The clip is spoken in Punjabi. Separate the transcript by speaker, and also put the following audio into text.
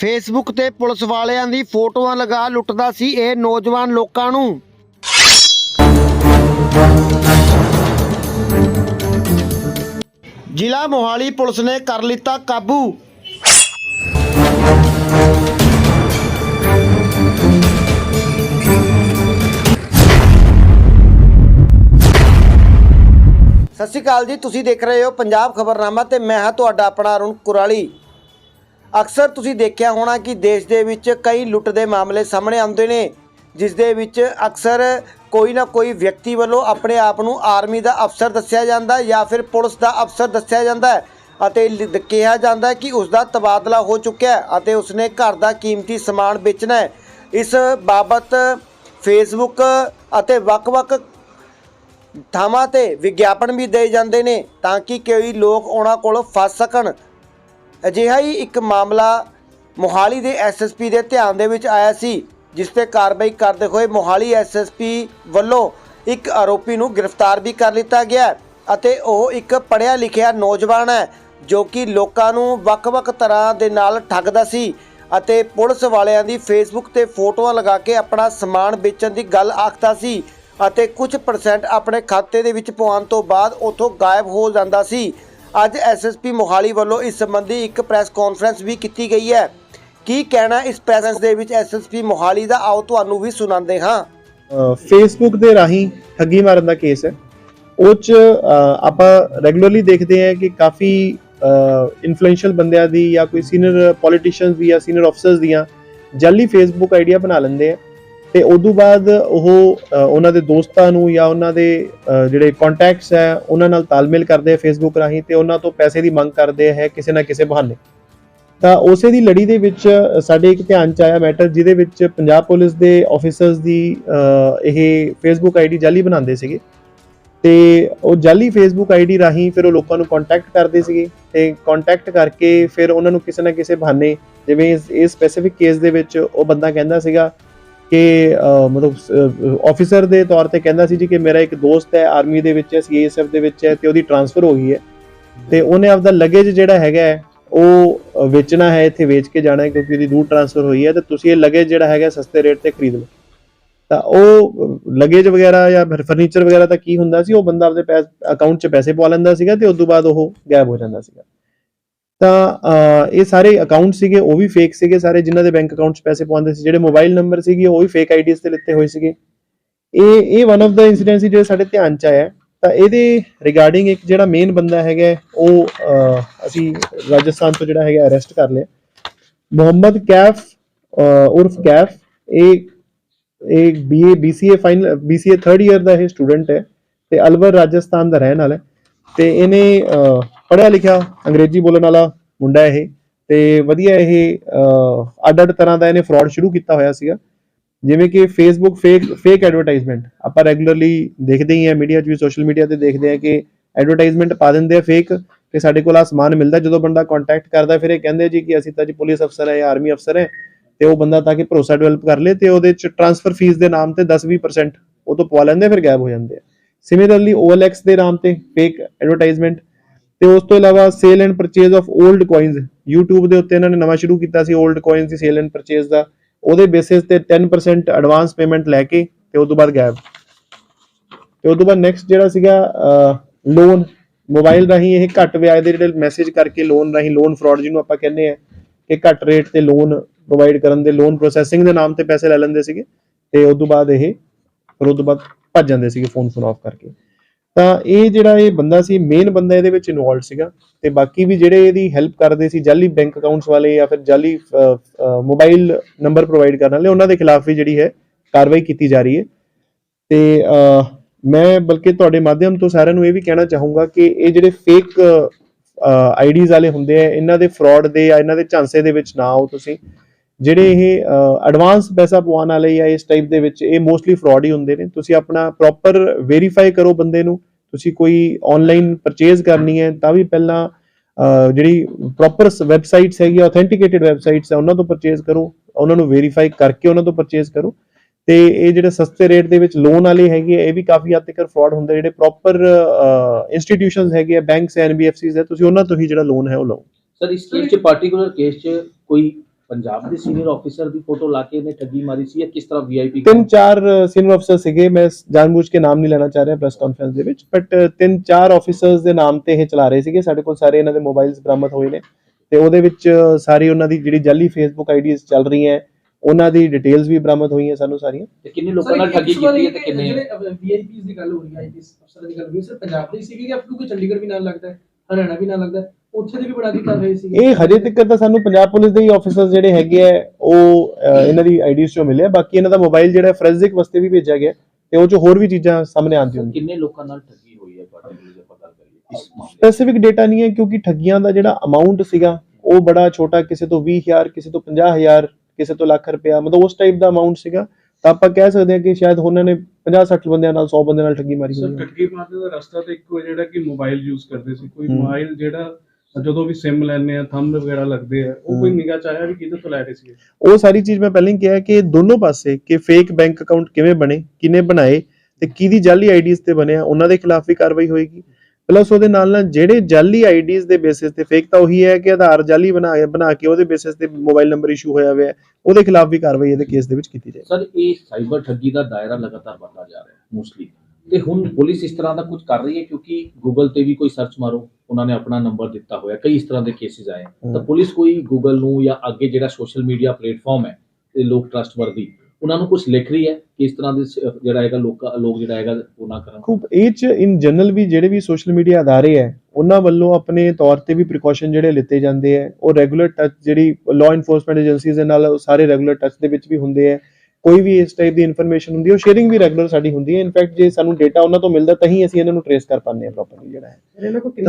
Speaker 1: ਫੇਸਬੁੱਕ ਤੇ ਪੁਲਿਸ ਵਾਲਿਆਂ ਦੀ ਫੋਟੋਆਂ ਲਗਾ ਲੁੱਟਦਾ ਸੀ ਇਹ ਨੌਜਵਾਨ ਲੋਕਾਂ ਨੂੰ। ਜ਼ਿਲ੍ਹਾ ਮੋਹਾਲੀ ਪੁਲਿਸ ਨੇ ਕਰ ਲਿੱਤਾ ਕਾਬੂ। ਸਤਿ ਸ਼੍ਰੀ ਅਕਾਲ ਜੀ, ਤੁਸੀਂ ਦੇਖ ਰਹੇ ਹੋ ਪੰਜਾਬ ਖਬਰਨਾਮਾ ਤੇ ਮੈਂ ਹਾਂ ਤੁਹਾਡਾ ਆਪਣਾ ਅਰੁਣ ਕੁਰਾਲੀ। ਅਕਸਰ ਤੁਸੀਂ ਦੇਖਿਆ ਹੋਣਾ ਕਿ ਦੇਸ਼ ਦੇ ਵਿੱਚ ਕਈ ਲੁੱਟ ਦੇ ਮਾਮਲੇ ਸਾਹਮਣੇ ਆਉਂਦੇ ਨੇ, ਜਿਸ ਦੇ ਵਿੱਚ ਅਕਸਰ ਕੋਈ ਨਾ ਕੋਈ ਵਿਅਕਤੀ ਵੱਲੋਂ ਆਪਣੇ ਆਪ ਨੂੰ ਆਰਮੀ ਦਾ ਅਫਸਰ ਦੱਸਿਆ ਜਾਂਦਾ ਜਾਂ ਫਿਰ ਪੁਲਿਸ ਦਾ ਅਫਸਰ ਦੱਸਿਆ ਜਾਂਦਾ ਅਤੇ ਕਿਹਾ ਜਾਂਦਾ ਕਿ ਉਸ ਦਾ ਤਬਾਦਲਾ ਹੋ ਚੁੱਕਿਆ ਅਤੇ ਉਸਨੇ ਘਰ ਦਾ ਕੀਮਤੀ ਸਮਾਨ ਵੇਚਣਾ ਹੈ। ਇਸ ਬਾਬਤ ਫੇਸਬੁੱਕ ਅਤੇ ਵੱਖ-ਵੱਖ ਥਾਵਾਂ ਤੇ ਵਿਗਿਆਪਨ ਵੀ ਦੇ ਜਾਂਦੇ ਨੇ ਤਾਂ ਕਿ ਕਈ ਲੋਕ ਉਹਨਾਂ ਕੋਲ ਫਸ ਸਕਣ। ਅਜਿਹਾ ਹੀ ਇੱਕ ਮਾਮਲਾ ਮੋਹਾਲੀ ਦੇ ਐਸਐਸਪੀ ਦੇ ਧਿਆਨ ਦੇ ਵਿੱਚ ਆਇਆ ਸੀ, ਜਿਸ ਤੇ ਕਾਰਵਾਈ ਕਰਦੇ ਹੋਏ ਮੋਹਾਲੀ ਐਸਐਸਪੀ ਵੱਲੋਂ ਇੱਕ ਆਰੋਪੀ ਨੂੰ ਗ੍ਰਿਫਤਾਰ ਵੀ ਕਰ ਲਿੱਤਾ ਗਿਆ ਅਤੇ ਉਹ ਇੱਕ ਪੜ੍ਹਿਆ ਲਿਖਿਆ ਨੌਜਵਾਨ ਹੈ, ਜੋ ਕਿ ਲੋਕਾਂ ਨੂੰ ਵੱਖ-ਵੱਖ ਤਰ੍ਹਾਂ ਦੇ ਨਾਲ ਠੱਗਦਾ ਸੀ ਅਤੇ ਪੁਲਿਸ ਵਾਲਿਆਂ ਦੀ ਫੇਸਬੁੱਕ ਤੇ ਫੋਟੋਆਂ ਲਗਾ ਕੇ ਆਪਣਾ ਸਮਾਨ ਵੇਚਣ ਦੀ ਗੱਲ ਆਖਦਾ ਸੀ ਅਤੇ ਕੁਝ ਪਰਸੈਂਟ ਆਪਣੇ ਖਾਤੇ ਦੇ ਵਿੱਚ ਪਵਾਉਣ ਤੋਂ ਬਾਅਦ ਉਥੋਂ ਗਾਇਬ ਹੋ ਜਾਂਦਾ ਸੀ। ਅੱਜ ਐਸਐਸਪੀ ਮੋਹਾਲੀ ਵੱਲੋਂ ਇਸ ਸੰਬੰਧੀ ਇੱਕ ਪ੍ਰੈਸ ਕਾਨਫਰੰਸ ਵੀ ਕੀਤੀ ਗਈ ਹੈ। ਕੀ ਕਹਿਣਾ ਇਸ ਪ੍ਰੈਸ ਦੇ ਵਿੱਚ ਐਸਐਸਪੀ ਮੋਹਾਲੀ ਦਾ? ਆਓ ਤੁਹਾਨੂੰ ਵੀ ਸੁਣਾਉਂਦੇ ਹਾਂ।
Speaker 2: ਫੇਸਬੁੱਕ ਦੇ ਰਾਹੀਂ ਠੱਗੀ ਮਾਰਨ ਦਾ ਕੇਸ ਹੈ। ਉਹ ਚ ਆਪਾਂ ਰੈਗੂਲਰਲੀ ਦੇਖਦੇ ਹਾਂ ਕਿ ਕਾਫੀ ਇਨਫਲੂਐਂਸ਼ੀਅਲ ਬੰਦਿਆਂ ਦੀ ਜਾਂ ਕੋਈ ਸੀਨੀਅਰ ਪੋਲੀਟੀਸ਼ੀਅਨਸ ਦੀ ਜਾਂ ਸੀਨੀਅਰ ਅਫਸਰਸ ਦੀਆਂ ਜਾਲੀ ਫੇਸਬੁੱਕ ਆਈਡੀਆ ਬਣਾ ਲੈਂਦੇ ਆ। ਤੇ ਉਦੋਂ ਬਾਅਦ ਉਹ ਉਹਨਾਂ ਦੇ ਦੋਸਤਾਂ ਨੂੰ ਜਾਂ ਉਹਨਾਂ ਦੇ ਜਿਹੜੇ ਕੰਟੈਕਟਸ ਹੈ, ਉਹਨਾਂ ਨਾਲ ਤਾਲਮੇਲ ਕਰਦੇ ਆ ਫੇਸਬੁੱਕ ਰਾਹੀਂ ਤੇ ਉਹਨਾਂ ਤੋਂ ਪੈਸੇ ਦੀ ਮੰਗ ਕਰਦੇ ਹੈ ਕਿਸੇ ਨਾ ਕਿਸੇ ਬਹਾਨੇ। ਤਾਂ ਉਸੇ ਦੀ ਲੜੀ ਦੇ ਵਿੱਚ ਸਾਡੇ ਇੱਕ ਧਿਆਨ ਚ ਆਇਆ ਮੈਟਰ ਜਿਹਦੇ ਵਿੱਚ ਪੰਜਾਬ ਪੁਲਿਸ ਦੇ ਆਫੀਸਰਸ ਦੀ ਇਹ ਫੇਸਬੁੱਕ ਆਈਡੀ ਜਾਲੀ ਬਣਾਉਂਦੇ ਸੀਗੇ। ਤੇ ਉਹ ਜਾਲੀ ਫੇਸਬੁੱਕ ਆਈਡੀ ਰਾਹੀਂ ਫਿਰ ਉਹ ਲੋਕਾਂ ਨੂੰ ਕੰਟੈਕਟ ਕਰਦੇ ਸੀਗੇ ਤੇ ਕੰਟੈਕਟ ਕਰਕੇ ਫਿਰ ਉਹਨਾਂ ਨੂੰ ਕਿਸੇ ਨਾ ਕਿਸੇ ਬਹਾਨੇ ਜਿਵੇਂ ਇਸ- ਇਸ ਸਪੈਸੀਫਿਕ ਕੇਸ ਦੇ ਵਿੱਚ ਉਹ ਬੰਦਾ ਕਹਿੰਦਾ ਸੀਗਾ ਕਿ ਮਤਲਬ ਆਫੀਸਰ ਦੇ ਤੌਰ ਤੇ ਕਹਿੰਦਾ ਸੀ ਜੀ ਕਿ ਮੇਰਾ ਇੱਕ ਦੋਸਤ ਹੈ ਆਰਮੀ ਦੇ ਵਿੱਚ ਹੈ ਸੀਏਐਸਐਫ ਦੇ ਵਿੱਚ ਹੈ ਤੇ ਉਹਦੀ ਟਰਾਂਸਫਰ ਹੋ ਗਈ ਹੈ। ਤੇ ਉਹਨੇ ਆਪਦਾ ਲਗੇਜ ਜਿਹੜਾ ਹੈਗਾ ਹੈ, ਉਹ ਵੇਚਣਾ ਹੈ ਇੱਥੇ ਵੇਚ ਕੇ ਜਾਣਾ ਹੈ ਕਿਉਂਕਿ ਉਹਦੀ ਦੂਰ ਟਰਾਂਸਫਰ ਹੋਈ ਹੈ ਤੇ ਤੁਸੀਂ ਇਹ ਲਗੇਜ ਜਿਹੜਾ ਹੈਗਾ ਸਸਤੇ ਰੇਟ ਤੇ ਖਰੀਦ ਲਓ। ਤਾਂ ਉਹ ਲਗੇਜ ਵਗੈਰਾ ਜਾਂ ਫਰਨੀਚਰ ਵਗੈਰਾ ਤਾਂ ਕੀ ਹੁੰਦਾ ਸੀ ਉਹ ਬੰਦਾ ਆਪਦੇ ਪੈਸ ਅਕਾਊਂਟ 'ਚ ਪੈਸੇ ਪਵਾ ਲੈਂਦਾ ਸੀਗਾ ਤੇ ਉਸ ਤੋਂ ਬਾਅਦ ਉਹ ਗਾਇਬ ਹੋ ਜਾਂਦਾ ਸੀਗਾ। ਤਾਂ ਇਹ ਸਾਰੇ ਅਕਾਊਂਟ ਸੀਗੇ, ਉਹ ਵੀ ਫੇਕ ਸੀਗੇ ਸਾਰੇ, ਜਿਨ੍ਹਾਂ ਦੇ ਬੈਂਕ ਅਕਾਊਂਟ 'ਚ ਪੈਸੇ ਪਵਾਉਂਦੇ ਸੀ, ਜਿਹੜੇ ਮੋਬਾਈਲ ਨੰਬਰ ਸੀਗੇ, ਉਹ ਵੀ ਫੇਕ ਆਈਡੀਜ਼ ਤੇ ਲਿੱਤੇ ਹੋਏ ਸੀਗੇ। ਇਹ ਇਹ ਵਨ ਆਫ ਦਾ ਇਨਸੀਡੈਂਟ ਸੀ, ਜਿਹੜੇ ਸਾਡੇ ਧਿਆਨ 'ਚ ਆਇਆ। ਤਾਂ ਇਹਦੇ ਰਿਗਾਰਡਿੰਗ ਇੱਕ ਜਿਹੜਾ ਮੇਨ ਬੰਦਾ ਹੈਗਾ, ਉਹ ਅਸੀਂ ਰਾਜਸਥਾਨ ਤੋਂ ਜਿਹੜਾ ਹੈਗਾ ਅਰੈਸਟ ਕਰ ਲਿਆ। ਮੁਹੰਮਦ ਕੈਫ ਉਰਫ ਕੈਫ, ਇਹ ਇਹ BA BCA final BCA 3rd year ਦਾ ਇਹ ਸਟੂਡੈਂਟ ਹੈ ਤੇ ਅਲਵਰ ਰਾਜਸਥਾਨ ਦਾ ਰਹਿਣ ਵਾਲਾ ਹੈ। ਤੇ ਇਹਨੇ ਅਹ, ਪੜ੍ਹਿਆ ਲਿਖਿਆ ਅੰਗਰੇਜ਼ੀ ਬੋਲਣ ਵਾਲਾ ਮੁੰਡਾ ਇਹ ਤੇ ਵਧੀਆ ਇਹ ਅੱਡ-ਅੱਡ ਤਰ੍ਹਾਂ ਦਾ ਇਹਨੇ ਫਰਾਡ ਸ਼ੁਰੂ ਕੀਤਾ ਹੋਇਆ ਸੀਗਾ। ਜਿਵੇਂ ਕਿ ਫੇਸਬੁੱਕ ਫੇਕ ਫੇਕ ਐਡਵਰਟਾਈਜ਼ਮੈਂਟ ਆਪਾਂ ਰੈਗੂਲਰਲੀ ਦੇਖਦੇ ਹੀ ਆ ਮੀਡੀਆ 'ਚ ਵੀ ਸੋਸ਼ਲ ਮੀਡੀਆ ਤੇ ਦੇਖਦੇ ਆ ਕਿ ਐਡਵਰਟਾਈਜ਼ਮੈਂਟ ਪਾ ਦਿੰਦੇ ਆ ਫੇਕ ਕਿ ਸਾਡੇ ਕੋਲ ਆ ਸਮਾਨ ਮਿਲਦਾ। ਜਦੋਂ ਬੰਦਾ ਕੰਟੈਕਟ ਕਰਦਾ ਫਿਰ ਇਹ ਕਹਿੰਦੇ ਜੀ ਕਿ ਅਸੀਂ ਤਾਂ ਜੀ ਪੁਲਿਸ ਅਫਸਰ ਹੈ ਜਾਂ ਆਰਮੀ ਅਫਸਰ ਹੈ ਤੇ ਉਹ ਬੰਦਾ ਤਾਂ ਕਿ ਭਰੋਸਾ ਡਿਵੈਲਪ ਕਰ ਲੇ ਤੇ ਉਹਦੇ 'ਚ ਟ੍ਰਾਂਸਫਰ ਫੀਸ ਦੇ ਨਾਮ ਤੇ 10-20% ਉਹ ਤੋਂ ਪਵਾ ਲੈਂਦੇ ਆ, ਫਿਰ ਗਾਇਬ ਹੋ ਜਾਂਦੇ ਆ। ਸਿਮਿਲਰਲੀ OLX ਦੇ ਨਾਮ ਤੇ ਫੇਕ ਐਡਵਰਟਾਈਜ਼ਮੈਂਟ ਤੇ ਉਸ ਤੋਂ ਇਲਾਵਾ sale and purchase of old coins YouTube ਦੇ ਉੱਤੇ ਇਹਨਾਂ ਨੇ ਨਵਾਂ ਸ਼ੁਰੂ ਕੀਤਾ ਸੀ 올ਡ ਕੋਇਨਸ ਦੀ ਸੇਲ ਐਂਡ ਪਰਚੇਜ਼ ਦਾ, ਉਹਦੇ ਬੇਸਿਸ ਤੇ 10% ਐਡਵਾਂਸ ਪੇਮੈਂਟ ਲੈ ਕੇ ਤੇ ਉਸ ਤੋਂ ਬਾਅਦ ਗਾਇਬ। ਤੇ ਉਸ ਤੋਂ ਬਾਅਦ ਨੈਕਸਟ ਜਿਹੜਾ ਸੀਗਾ ਲੋਨ ਮੋਬਾਈਲ ਰਾਹੀਂ ਇਹ ਘੱਟ ਵਿਆਜ ਦੇ ਜਿਹੜੇ ਮੈਸੇਜ ਕਰਕੇ ਲੋਨ ਰਾਹੀਂ ਲੋਨ ਫਰਾਡ ਜਿਹਨੂੰ ਆਪਾਂ ਕਹਿੰਦੇ ਆ, ਕਿ ਘੱਟ ਰੇਟ ਤੇ ਲੋਨ ਪ੍ਰੋਵਾਈਡ ਕਰਨ ਦੇ ਲੋਨ ਪ੍ਰੋਸੈਸਿੰਗ ਦੇ ਨਾਮ ਤੇ ਪੈਸੇ ਲੈ ਲੈਂਦੇ ਸੀਗੇ ਤੇ ਉਸ ਤੋਂ ਬਾਅਦ ਇਹ, ਫਿਰ ਉਸ ਤੋਂ ਬਾਅਦ ਭੱਜ ਜਾਂਦੇ ਸੀਗੇ ਫੋਨ ਫੋਨ ਆਫ ਕਰਕੇ। ਤਾਂ ਇਹ ਜਿਹੜਾ ਇਹ ਬੰਦਾ ਸੀ ਮੇਨ ਬੰਦਾ ਇਹਦੇ ਵਿੱਚ ਇਨਵੋਲਡ ਸੀਗਾ ਤੇ ਬਾਕੀ ਵੀ ਜਿਹੜੇ ਇਹਦੀ ਹੈਲਪ ਕਰਦੇ ਸੀ, ਜਾਲੀ ਬੈਂਕ ਅਕਾਊਂਟਸ ਵਾਲੇ ਜਾਂ ਫਿਰ ਜਾਲੀ ਮੋਬਾਈਲ ਨੰਬਰ ਪ੍ਰੋਵਾਈਡ ਕਰਨ ਵਾਲੇ, ਉਹਨਾਂ ਦੇ ਖਿਲਾਫ ਵੀ ਜਿਹੜੀ ਹੈ ਕਾਰਵਾਈ ਕੀਤੀ ਜਾ ਰਹੀ ਹੈ। ਤੇ ਮੈਂ ਬਲਕਿ ਤੁਹਾਡੇ ਮਾਧਿਅਮ ਤੋਂ ਸਾਰਿਆਂ ਨੂੰ ਇਹ ਵੀ ਕਹਿਣਾ ਚਾਹੂੰਗਾ ਕਿ ਇਹ ਜਿਹੜੇ ਫੇਕ ਆਈਡੀਜ਼ ਵਾਲੇ ਹੁੰਦੇ ਆ, ਇਹਨਾਂ ਦੇ ਫਰਾਡ ਦੇ ਜਾਂ ਇਹਨਾਂ ਦੇ ਝਾਂਸੇ ਦੇ ਵਿੱਚ ਨਾ ਆਓ ਤੁਸੀਂ। ਜਿਹੜੇ ਇਹ ਐਡਵਾਂਸ ਪੈਸਾ ਪਵਾਉਣ ਵਾਲੇ ਜਾਂ ਇਸ ਟਾਈਪ ਦੇ ਵਿੱਚ ਇਹ ਮੋਸਟਲੀ ਫਰਾਡ ਹੀ ਹੁੰਦੇ ਨੇ। ਤੁਸੀਂ ਆਪਣਾ ਪ੍ਰੋਪਰ ਵੈਰੀਫਾਈ ਕਰੋ ਬੰਦੇ ਨੂੰ। ਤੁਸੀਂ ਕੋਈ ਆਨਲਾਈਨ ਪਰਚੇਜ਼ ਕਰਨੀ ਹੈ ਤਾਂ ਵੀ ਪਹਿਲਾਂ ਜਿਹੜੀ ਪ੍ਰੋਪਰ ਵੈਬਸਾਈਟਸ ਹੈਗੀ ਆਥੈਂਟੀਕੇਟਿਡ ਵੈਬਸਾਈਟਸ ਹੈ ਉਹਨਾਂ ਤੋਂ ਪਰਚੇਜ਼ ਕਰੋ। ਉਹਨਾਂ ਨੂੰ ਵੈਰੀਫਾਈ ਕਰਕੇ ਉਹਨਾਂ ਤੋਂ ਪਰਚੇਜ਼ ਕਰੋ। ਤੇ ਇਹ ਜਿਹੜੇ ਸਸਤੇ ਰੇਟ ਦੇ ਵਿੱਚ ਲੋਨ ਵਾਲੇ ਹੈਗੇ ਆ, ਇਹ ਵੀ ਕਾਫੀ ਹੱਦ ਤੱਕ ਫਰਾਡ ਹੁੰਦੇ ਜਿਹੜੇ ਪ੍ਰੋਪਰ ਇੰਸਟੀਟਿਊਸ਼ਨਸ ਹੈਗੇ ਆ ਬੈਂਕਸ ਐਨਬੀਐਫਸੀਜ਼ ਹੈ ਤੁਸੀਂ ਉਹਨਾਂ ਤੋਂ ਹੀ ਜਿਹੜਾ ਲੋਨ ਹੈ ਉਹ ਲਓ।
Speaker 3: ਸਰ ਇਸ ਕੇਸ ਚ ਪਾਰਟਿਕੂਲਰ ਕੇਸ ਚ ਕੋਈ ਪੰਜਾਬ ਦੇ ਸੀਨੀਅਰ ਆਫੀਸਰ ਦੀ ਫੋਟੋ ਲਾ ਕੇ ਇਹਨੇ ਠੱਗੀ ਮਾਰੀ ਸੀ ਜਾਂ ਕਿਸ ਤਰ੍ਹਾਂ ਵੀਆਈਪੀ
Speaker 2: ਤਿੰਨ ਚਾਰ ਸੀਨੀਅਰ ਅਫਸਰ ਸੀਗੇ। ਮੈਂ ਜਾਣਬੁੱਝ ਕੇ ਨਾਮ ਨਹੀਂ ਲੈਣਾ ਚਾਹ ਰਿਹਾ ਪ੍ਰੈਸ ਕਾਨਫਰੰਸ ਦੇ ਵਿੱਚ ਬਟ ਤਿੰਨ ਚਾਰ ਆਫੀਸਰਸ ਦੇ ਨਾਮ ਤੇ ਇਹ ਚਲਾ ਰਹੇ ਸੀਗੇ। ਸਾਡੇ ਕੋਲ ਸਾਰੇ ਇਹਨਾਂ ਦੇ ਮੋਬਾਈਲਸ ਬਰਾਮਦ ਹੋਏ ਨੇ। ਤੇ ਉਹਦੇ ਵਿੱਚ ਸਾਰੀ ਉਹਨਾਂ ਦੀ ਜਿਹੜੀ ਜਾਲੀ ਫੇਸਬੁੱਕ ਆਈਡੀਜ਼ ਚੱਲ ਰਹੀਆਂ ਉਹਨਾਂ ਦੀ ਡਿਟੇਲਸ ਵੀ ਬਰਾਮਦ ਹੋਈਆਂ ਸਾਨੂੰ ਸਾਰੀਆਂ।
Speaker 3: ਤੇ ਕਿੰਨੇ ਲੋਕਾਂ ਨਾਲ ਠੱਗੀ ਕੀਤੀ ਹੈ ਤੇ ਕਿੰਨੇ
Speaker 4: ਜਿਹੜੇ ਵੀਆਈਪੀਸ ਦੀ ਗੱਲ ਹੋ ਰਹੀ ਹੈ ਆਈਪੀਐਸ ਅਫਸਰਾਂ ਦੀ ਗੱਲ ਹੋ ਰਹੀ ਹੈ। ਸਰ ਪੰਜਾਬ ਦੇ ਸੀਗੇ ਜਾਂ ਕਿਉਂਕਿ ਚੰਡੀਗੜ੍ਹ ਵੀ ਨਾਲ ਲੱਗਦਾ ਹੈ ਹਰਿਆਣਾ ਵੀ ਨਾਲ ਲੱਗਦਾ ਹੈ? ਉੱਥੇ ਦੇ ਵੀ ਬੜਾ ਕਰ ਰਹੇ ਸੀਗੇ
Speaker 2: ਇਹ ਹਜੇ ਤੱਕ ਤਾਂ ਸਾਨੂੰ ਪੰਜਾਬ ਪੁਲਿਸ ਦੇ ਹੀ ਆਫੀਸਰਸ ਜਿਹੜੇ ਹੈਗੇ ਆ ਉਹ ਇਹਨਾਂ ਦੀ ਆਈਡੀਜ਼ ਚੋਂ ਮਿਲਿਆ ਬਾਕੀ ਇਹਨਾਂ ਦਾ ਮੋਬਾਈਲ ਜਿਹੜਾ ਫੋਰੈਂਸਿਕ ਵਾਸਤੇ ਵੀ ਭੇਜਿਆ ਗਿਆ ਤੇ ਉਹ ਚ ਹੋਰ ਵੀ ਚੀਜ਼ਾਂ ਸਾਹਮਣੇ ਆਉਂਦੀਆਂ ਹੋਣਗੀਆਂ
Speaker 3: ਕਿੰਨੇ ਲੋਕਾਂ ਨਾਲ ਠੱਗੀ ਹੋਈ ਹੈ ਤੁਹਾਡੇ ਕੋਲ ਜੇ ਗੱਲ ਕਰੀਏ? ਇਸ ਮਾਮਲੇ
Speaker 2: ਸਪੈਸੀਫਿਕ ਡੇਟਾ ਨਹੀਂ ਹੈ ਕਿਉਂਕਿ ਠੱਗੀਆਂ ਦਾ ਜਿਹੜਾ ਅਮਾਉਂਟ ਸੀਗਾ ਉਹ ਬੜਾ ਛੋਟਾ ਕਿਸੇ ਤੋਂ 20000 ਕਿਸੇ ਤੋਂ 50000 ਕਿਸੇ ਤੋਂ ਲੱਖ ਰੁਪਇਆ ਮਤਲਬ ਉਸ ਟਾਈਪ ਦਾ ਅਮਾਉਂਟ ਸੀਗਾ। ਤਾਂ ਆਪਾਂ ਕਹਿ ਸਕਦੇ ਹਾਂ ਕਿ ਸ਼ਾਇਦ ਉਹਨਾਂ ਨੇ 50 60 ਬੰਦਿਆਂ ਨਾਲ 100 ਬੰਦਿਆਂ ਨਾਲ ਠੱਗੀ ਮਾਰੀ
Speaker 5: ਸਰ
Speaker 2: ਹੋਈ ਹੈ।
Speaker 5: ਠੱਗੀ ਮਾਰਨੇ ਦਾ ਰਸਤਾ ਤਾਂ ਇੱਕੋ ਹੈ ਜਿਹੜਾ ਕਿ ਮੋਬਾਈਲ ਯੂਜ਼ ਕਰਦੇ ਸੀ। ਕੋਈ। ਮੋਬਾਈਲ ਜਿਹੜਾ ਜਦੋਂ ਵੀ ਸਿਮ ਲੈਣੇ ਆ ਥੰਬ ਵਗੈਰਾ ਲੱਗਦੇ ਆ ਉਹ ਕੋਈ। ਨਿਗਾਹ ਚ ਆਇਆ ਵੀ ਕਿਹਦੇ ਤੋਂ ਲੈ ਰਹੇ ਸੀ
Speaker 2: ਉਹ ਸਾਰੀ ਚੀਜ਼ ਮੈਂ ਪਹਿਲਾਂ ਹੀ ਕਿਹਾ ਕਿ ਦੋਨੋਂ ਪਾਸੇ ਕਿ ਫੇਕ ਬੈਂਕ ਅਕਾਊਂਟ ਕਿਵੇਂ ਬਣੇ ਕਿਨੇ ਬਣਾਏ ਤੇ ਕਿਹਦੀ ਜਾਲੀ ਆਈਡੀਜ਼ ਤੇ ਬਣਿਆ ਉਹਨਾਂ ਦੇ ਖਿਲਾਫ ਵੀ ਕਾਰਵਾਈ ਹੋਏਗੀ। ਪਲੱਸ ਉਹਦੇ ਨਾਲ ਨਾਲ ਜਿਹੜੇ ਜਾਲੀ ਆਈਡੀਜ਼ ਦੇ ਬੇਸਿਸ ਤੇ ਫੇਕ ਤਾਂ ਉਹੀ ਹੈ ਕਿ ਆਧਾਰ ਜਾਲੀ ਬਣਾ ਬਣਾ ਕੇ ਉਹਦੇ ਬੇਸਿਸ ਤੇ ਮੋਬਾਈਲ ਨੰਬਰ ਇਸ਼ੂ ਹੋਇਆ ਹੋਇਆ ਹੈ ਉਹਦੇ ਖਿਲਾਫ ਵੀ ਕਾਰਵਾਈ ਇਹਦੇ ਕੇਸ ਦੇ ਵਿੱਚ ਕੀਤੀ ਜਾਏ
Speaker 3: ਸਰ ਇਹ ਸਾਈਬਰ ਠੱਗੀ ਦਾ ਦਾਇਰਾ ਲਗਾਤਾਰ ਵੱਧਦਾ ਜਾ ਰਿਹਾ ਹੈ ਮੋਸਟਲੀ ਤੇ ਹੁਣ ਪੁਲਿਸ ਇਸ ਤਰ੍ਹਾਂ ਦਾ ਕੁਝ ਕਰ ਰਹੀ ਹੈ ਕਿਉਂਕਿ ਗੂਗਲ ਤੇ ਵੀ ਕੋਈ ਸਰਚ ਮਾਰੋ ਉਹਨਾਂ ਨੇ ਆਪਣਾ ਨੰਬਰ ਦਿੱਤਾ ਹੋਇਆ ਕਈ ਇਸ ਤਰ੍ਹਾਂ ਦੇ ਕੇਸਿਸ ਆਏ। ਤਾਂ। ਪੁਲਿਸ ਕੋਈ ਗੂਗਲ ਨੂੰ ਜਾਂ ਅੱਗੇ ਜਿਹੜਾ ਸੋਸ਼ਲ ਮੀਡੀਆ ਪਲੇਟਫਾਰਮ ਹੈ ਤੇ ਲੋਕ ਟਰਸਟਵਰਦੀ ਉਹਨਾਂ ਨੂੰ ਕੁਝ ਲਿਖ ਰਹੀ ਹੈ ਕਿ ਇਸ ਤਰ੍ਹਾਂ ਦੇ ਜਿਹੜਾ ਹੈਗਾ ਲੋਕਾਂ ਲੋਕ ਜਿਹੜਾ ਹੈਗਾ ਉਹ ਨਾ ਕਰਨ
Speaker 2: ਖੂਬ ਇਹ ਚ ਇਨ ਜਨਰਲ ਵੀ ਜਿਹੜੇ ਵੀ ਸੋਸ਼ਲ ਮੀਡੀਆ ਅਦਾਰੇ ਹੈ ਉਹਨਾਂ ਵੱਲੋਂ ਆਪਣੇ ਤੌਰ ਤੇ ਵੀ ਪ੍ਰੀਕਾਸ਼ਨ ਜਿਹੜੇ ਲਿੱਤੇ ਜਾਂਦੇ ਹੈ ਉਹ ਰੈਗੂਲਰ ਟੱਚ ਜਿਹੜੀ ਲਾਅ ਇਨਫੋਰਸਮੈਂਟ ਏਜੰਸੀਜ਼ ਦੇ ਨਾਲ ਸਾਰੇ ਰੈਗੂਲਰ ਟੱਚ ਦੇ ਵਿੱਚ ਵੀ ਹੁੰਦੇ ਹੈ ਕੋਈ ਵੀ ਇਸ ਟਾਈਪ ਦੀ ਇਨਫੋਰਮੇਸ਼ਨ ਹੁੰਦੀ ਹੈ ਉਹ ਸ਼ੇਅਰਿੰਗ ਵੀ ਰੈਗੂਲਰ ਸਾਡੀ ਹੁੰਦੀ ਹੈ। ਇਨਫੈਕਟ ਜੇ ਸਾਨੂੰ ਡਾਟਾ ਉਹਨਾਂ ਤੋਂ ਮਿਲਦਾ ਤਾਂ ਹੀ ਅਸੀਂ ਇਹਨਾਂ ਨੂੰ ਟਰੇਸ ਕਰ ਪਾਉਂਦੇ ਹਾਂ ਪ੍ਰੋਪਰਲੀ ਜਿਹੜਾ ਹੈ।
Speaker 4: ਇਹਨਾਂ ਕੋਲ ਕਿੰਨੇ